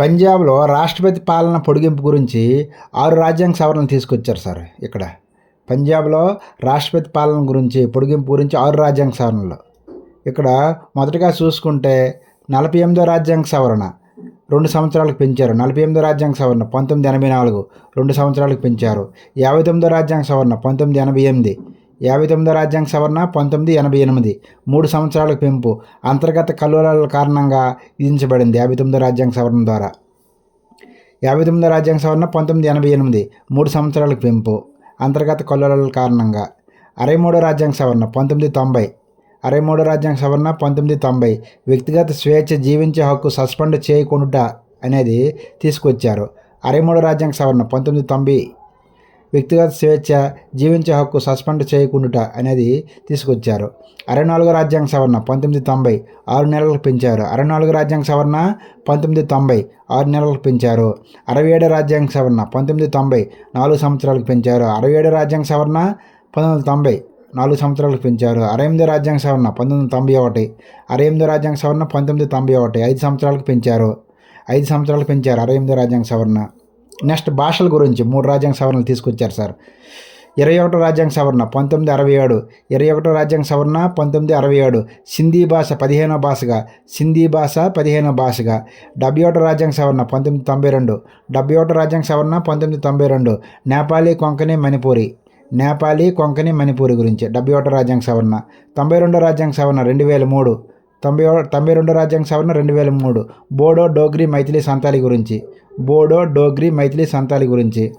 పంజాబ్లో రాష్ట్రపతి పాలన పొడిగింపు గురించి ఆరు రాజ్యాంగ సవరణలు తీసుకొచ్చారు సార్ ఇక్కడ. పంజాబ్లో రాష్ట్రపతి పాలన గురించి పొడిగింపు గురించి ఆరు రాజ్యాంగ సవరణలు. ఇక్కడ మొదటగా చూసుకుంటే నలభై ఎనిమిదో రాజ్యాంగ సవరణ రెండు సంవత్సరాలకు పెంచారు. నలభై ఎనిమిదో రాజ్యాంగ సవరణ పంతొమ్మిది ఎనభై నాలుగు రెండు సంవత్సరాలకు పెంచారు. యాభై తొమ్మిదో రాజ్యాంగ సవరణ పంతొమ్మిది ఎనభై ఎనిమిది యాభై తొమ్మిదో రాజ్యాంగ సవరణ పంతొమ్మిది ఎనభై ఎనిమిది. మూడు సంవత్సరాలకు పెంపు. అంతర్గత కల్లోలాల కారణంగా విధించబడింది యాభై తొమ్మిదో రాజ్యాంగ సవరణ ద్వారా. యాభై తొమ్మిదో రాజ్యాంగ సవరణ పంతొమ్మిది ఎనభై ఎనిమిది. మూడు సంవత్సరాలకు పెంపు. అంతర్గత కొల్లల కారణంగా. అరవై మూడో రాజ్యాంగ సవరణ పంతొమ్మిది తొంభై. అరవై మూడో రాజ్యాంగ సవరణ పంతొమ్మిది తొంభై. వ్యక్తిగత స్వేచ్ఛ జీవించే హక్కు సస్పెండ్ చేయకుండా అనేది తీసుకొచ్చారు. అరవై మూడో రాజ్యాంగ సవరణ పంతొమ్మిది తొంభై. వ్యక్తిగత స్వేచ్ఛ జీవించే హక్కు సస్పెండ్ చేయకుండుట అనేది తీసుకొచ్చారు. అరవై నాలుగో రాజ్యాంగ సవరణ పంతొమ్మిది తొంభై ఆరు నెలలకు పెంచారు. అరవై నాలుగు రాజ్యాంగ సవరణ పంతొమ్మిది తొంభై ఆరు నెలలకు పెంచారు. అరవై ఏడు రాజ్యాంగ సవరణ పంతొమ్మిది తొంభై నాలుగు సంవత్సరాలకు పెంచారు. అరవై ఏడు రాజ్యాంగ సవరణ పంతొమ్మిది వందల తొంభై నాలుగు సంవత్సరాలకు పెంచారు. అరవై ఎనిమిది రాజ్యాంగ సవరణ పంతొమ్మిది తొంభై ఒకటి. అరవై ఎనిమిది రాజ్యాంగ సవరణ పంతొమ్మిది తొంభై ఒకటి. ఐదు సంవత్సరాలకు పెంచారు. ఐదు సంవత్సరాలకు పెంచారు అరవై ఎనిమిది రాజ్యాంగ సవరణ. నెక్స్ట్ భాషల గురించి మూడు రాజ్యాంగ సవరణలు తీసుకొచ్చారు సార్. ఇరవై ఒకటో రాజ్యాంగ సవరణ పంతొమ్మిది అరవై ఏడు ఇరవై ఒకటో రాజ్యాంగ సవరణ పంతొమ్మిది అరవై ఏడు సింధీ భాష పదిహేనో భాషగా సింధీ భాష పదిహేనో భాషగా. డెబ్బై ఒకటో రాజ్యాంగ సవరణ పంతొమ్మిది తొంభై రెండు డెబ్బై ఒకటో రాజ్యాంగ సవరణ పంతొమ్మిది తొంభై రెండు నేపాలీ కొంకణి మణిపూరి. నేపాలీ కొంకణి మణిపూరి గురించి డెబ్బై ఒకటో రాజ్యాంగ సవరణ తొంభై రెండో రాజ్యాంగ సవరణ రెండు వేల మూడు. తొంభై తొంభై రెండో రాజ్యాంగ సవరణ రెండు వేల మూడు. బోడో డోగ్రీ మైథిలి సంతాలి గురించి. బోడో డోగ్రీ మైథిలి సంతాలి గురించి.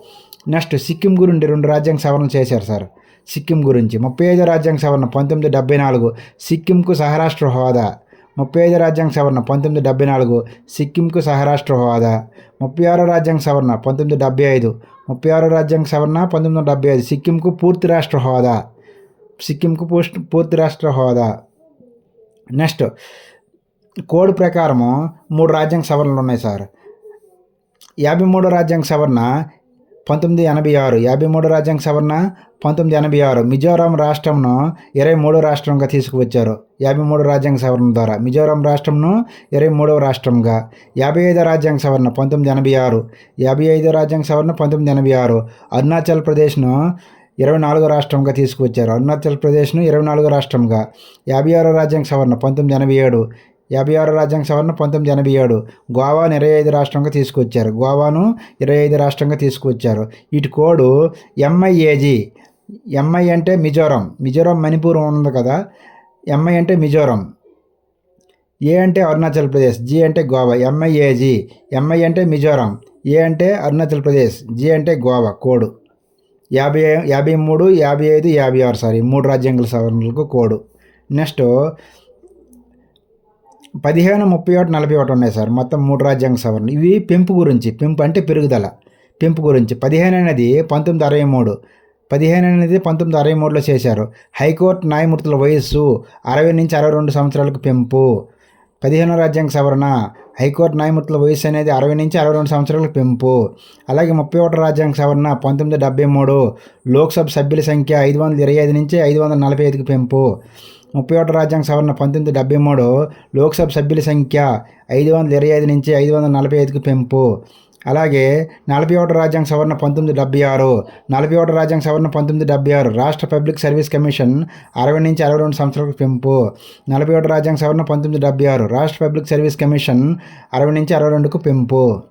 నెక్స్ట్ సిక్కిం గురించి రెండు రాజ్యాంగ సవరణలు చేశారు సార్. సిక్కిం గురించి. ముప్పై ఐదో రాజ్యాంగ సవరణ పంతొమ్మిది డెబ్బై నాలుగు. సిక్కింకు సహరాష్ట్ర హోదా. ముప్పై ఐదో రాజ్యాంగ సవరణ పంతొమ్మిది డెబ్బై నాలుగు. సిక్కింకు సహరాష్ట్ర హోదా. ముప్పై ఆరో రాజ్యాంగ సవరణ పంతొమ్మిది డెబ్బై ఐదు. ముప్పై ఆరో రాజ్యాంగ సవరణ పంతొమ్మిది వందల డెబ్బై ఐదు. సిక్కింకు పూర్తి రాష్ట్ర హోదా. సిక్కింకు పూర్తి రాష్ట్ర హోదా. నెక్స్ట్ కోడ్ ప్రకారము మూడు రాజ్యాంగ సవరణలు ఉన్నాయి సార్. యాభై మూడో రాజ్యాంగ సవరణ పంతొమ్మిది ఎనభై ఆరు. యాభై మూడో రాజ్యాంగ సవరణ పంతొమ్మిది ఎనభై ఆరు. మిజోరాం రాష్ట్రంను ఇరవై మూడో రాష్ట్రంగా తీసుకువచ్చారు. యాభై మూడు రాజ్యాంగ సవరణ ద్వారా మిజోరాం రాష్ట్రంను ఇరవై మూడవ రాష్ట్రంగా యాభై ఐదో రాజ్యాంగ సవరణ పంతొమ్మిది ఎనభై ఆరు. యాభై ఐదో రాజ్యాంగ సవరణ పంతొమ్మిది ఎనభై ఆరు. అరుణాచల్ ప్రదేశ్ను ఇరవై నాలుగో రాష్ట్రంగా తీసుకువచ్చారు. అరుణాచల్ ప్రదేశ్ను ఇరవై నాలుగో రాష్ట్రంగా. యాభై ఆరో రాజ్యాంగ సవరణ పంతొమ్మిది ఎనభై ఏడు. యాభై ఆరో రాజ్యాంగ సవరణ పంతొమ్మిది ఎనభై ఏడు. గోవాను ఇరవై ఐదు రాష్ట్రంగా తీసుకొచ్చారు గోవాను ఇరవై ఐదు రాష్ట్రంగా తీసుకువచ్చారు. ఇటు కోడు ఎంఐఏజీ ఎంఐ అంటే మిజోరం. మిజోరం మణిపూర్ ఉంది కదా. ఎంఐ అంటే మిజోరం. ఏ అంటే అరుణాచల్ ప్రదేశ్. జి అంటే గోవా. ఎంఐఏజీ ఎంఐ అంటే మిజోరం. ఏ అంటే అరుణాచల్ ప్రదేశ్. జి అంటే గోవా. కోడు. యాభై యాభై మూడు యాభై ఐదు యాభై ఆరు సారీ మూడు రాజ్యాంగ సవరణలకు కోడు. నెక్స్ట్ పదిహేను ముప్పై ఒకటి నలభై ఒకటి ఉన్నాయి సార్. మొత్తం మూడు రాజ్యాంగ సవరణలు. ఇవి పెంపు గురించి పెంపు అంటే పెరుగుదల పెంపు గురించి. పదిహేను అనేది పంతొమ్మిది అరవై మూడు. పదిహేను అనేది పంతొమ్మిది అరవై మూడులో చేశారు. హైకోర్టు న్యాయమూర్తుల వయస్సు అరవై నుంచి అరవై రెండు సంవత్సరాలకు పెంపు. పదిహేనో రాజ్యాంగ సవరణ హైకోర్టు న్యాయమూర్తుల వయసు అనేది అరవై నుంచి అరవై రెండు సంవత్సరాలకు పెంపు. అలాగే ముప్పై ఒకటి రాజ్యాంగ సవరణ పంతొమ్మిది డెబ్బై మూడు లోక్సభ సభ్యుల సంఖ్య ఐదు వందల ఇరవై ఐదు నుంచి ఐదు వందల నలభై ఐదుకు పెంపు. ముప్పై ఒకటి రాజ్యాంగ సవరణ పంతొమ్మిది డెబ్బై మూడు లోక్సభ సభ్యుల సంఖ్య ఐదు వందల ఇరవై ఐదు నుంచి ఐదు వందల నలభై ఐదుకు పెంపు. అలాగే నలభై ఒకటి రాజ్యాంగ సవరణ పంతొమ్మిది డెబ్బై ఆరు నలభై ఒకటి రాజ్యాంగ సవరణ పంతొమ్మిది డెబ్బై ఆరు రాష్ట్ర పబ్లిక్ సర్వీస్ కమిషన్ అరవై నుంచి అరవై రెండు సంవత్సరాలకు పెంపు. నలభై ఒకటి రాజ్యాంగ సవరణ పంతొమ్మిది డెబ్బై ఆరు రాష్ట్ర పబ్లిక్ సర్వీస్ కమిషన్ అరవై నుంచి అరవై రెండుకు పెంపు.